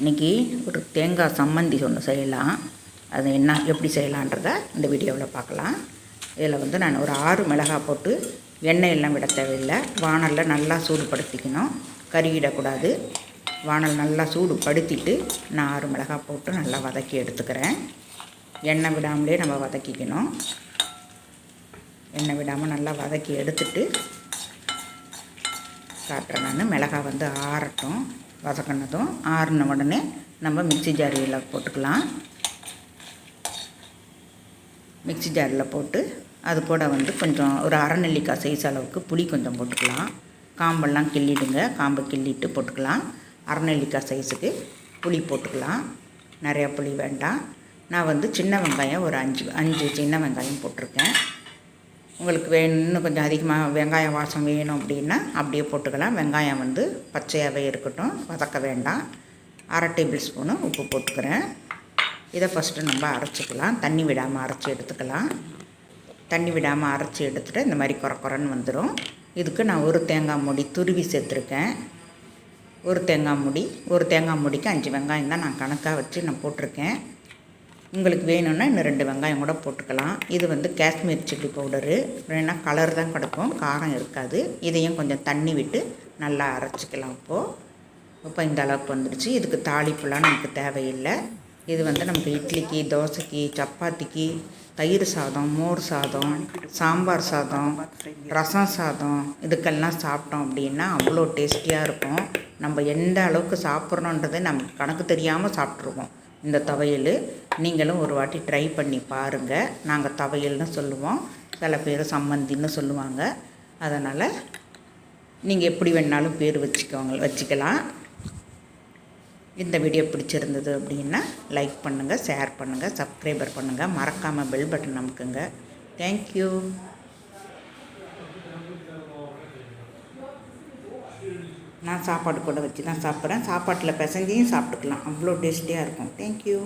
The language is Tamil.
இன்றைக்கி ஒரு தேங்காய் சம்மந்தி ஒன்று செய்யலாம். அது என்ன எப்படி செய்யலான்றத இந்த வீடியோவில் பார்க்கலாம். இதில் வந்து நான் ஒரு ஆறு மிளகாய் போட்டு எண்ணெய் எல்லாம் விட தேவையில்லை. வானலில் நல்லா சூடுபடுத்திக்கணும். கறியிடக்கூடாது வானல் நல்லா சூடு படுத்திட்டு நான் ஆறு மிளகாய் போட்டு நல்லா வதக்கி எடுத்துக்கிறேன். எண்ணெய் விடாமலே நம்ம வதக்கிக்கணும். எண்ணெய் விடாமல் நல்லா வதக்கி எடுத்துட்டு காட்டுறேன் நான். மிளகாய் வந்து ஆறட்டும். வதக்கினதும் ஆறின உடனே நம்ம மிக்சி ஜாரியில் போட்டுக்கலாம். மிக்சி ஜாரில் போட்டு அது கூட வந்து கொஞ்சம் ஒரு அரை நெல்லிக்காய் சைஸ் அளவுக்கு புளி கொஞ்சம் போட்டுக்கலாம். காம்பெல்லாம் கிள்ளிடுங்க. காம்பை கிள்ளிட்டு போட்டுக்கலாம். அரை நெல்லிக்காய் சைஸுக்கு புளி போட்டுக்கலாம். நிறையா புளி வேண்டாம். நான் வந்து சின்ன வெங்காயம் ஒரு அஞ்சு அஞ்சு சின்ன வெங்காயம் போட்டிருக்கேன். உங்களுக்கு வேணும் இன்னும் கொஞ்சம் அதிகமாக வெங்காயம் வாசம் வேணும் அப்படின்னா அப்படியே போட்டுக்கலாம். வெங்காயம் வந்து பச்சையாகவே இருக்கட்டும் வதக்க வேண்டாம். அரை டேபிள் ஸ்பூனு உப்பு போட்டுக்கிறேன். இதை ஃபஸ்ட்டு நம்ம அரைச்சிக்கலாம். தண்ணி விடாமல் அரைச்சி எடுத்துக்கலாம். தண்ணி விடாமல் அரைச்சி எடுத்துகிட்டு இந்த மாதிரி குறை குறைன்னு வந்துடும் இதுக்கு நான் ஒரு தேங்காய் மூடி துருவி சேர்த்துருக்கேன். ஒரு தேங்காய் மூடி ஒரு தேங்காய் மூடிக்கு அஞ்சு வெங்காயம் தான் நான் கணக்காக வச்சு நான் போட்டிருக்கேன். உங்களுக்கு வேணும்னா இன்னும் ரெண்டு வெங்காயம் கூட போட்டுக்கலாம். இது வந்து காஷ்மீர் சில்லி பவுடரு. வேணால் கலர் தான் கிடக்கும். காரம் இருக்காது. இதையும் கொஞ்சம் தண்ணி விட்டு நல்லா அரைச்சிக்கலாம் இப்போது இப்போ இந்த அளவுக்கு வந்துடுச்சு. இதுக்கு தாளிப்புலாம் நமக்கு தேவையில்லை. இது வந்து நமக்கு இட்லிக்கு தோசைக்கு சப்பாத்திக்கு தயிர் சாதம் மோர் சாதம் சாம்பார் சாதம் ரசம் சாதம் இதுக்கெல்லாம் சாப்பிட்டோம் அப்படின்னா அவ்வளோ டேஸ்டியாக இருக்கும். நம்ம எந்த அளவுக்கு சாப்பிட்றோன்றது நமக்கு கணக்கு தெரியாமல் சாப்பிட்ருவோம் இந்த துவையல் நீங்களும் ஒரு வாட்டி ட்ரை பண்ணி பாருங்கள் நாங்கள் துவையல்னு சொல்லுவோம். சில பேர் சம்மந்தின்னு சொல்லுவாங்க. அதனால் நீங்கள் எப்படி வேணாலும் பேர் வச்சுக்கோங்க வச்சுக்கலாம். இந்த வீடியோ பிடிச்சிருந்தது அப்படின்னா லைக் பண்ணுங்கள் ஷேர் பண்ணுங்கள் சப்ஸ்கிரைபர் பண்ணுங்கள் மறக்காமல் பெல் பட்டன் அமுக்குங்க. தேங்க்யூ நான் சாப்பாடு கூட வச்சு தான் சாப்பிட்றேன். சாப்பாட்டில் பிசைஞ்சியும் சாப்பிட்டுக்கலாம். அவ்வளோ டேஸ்டியாக இருக்கும். தேங்க்யூ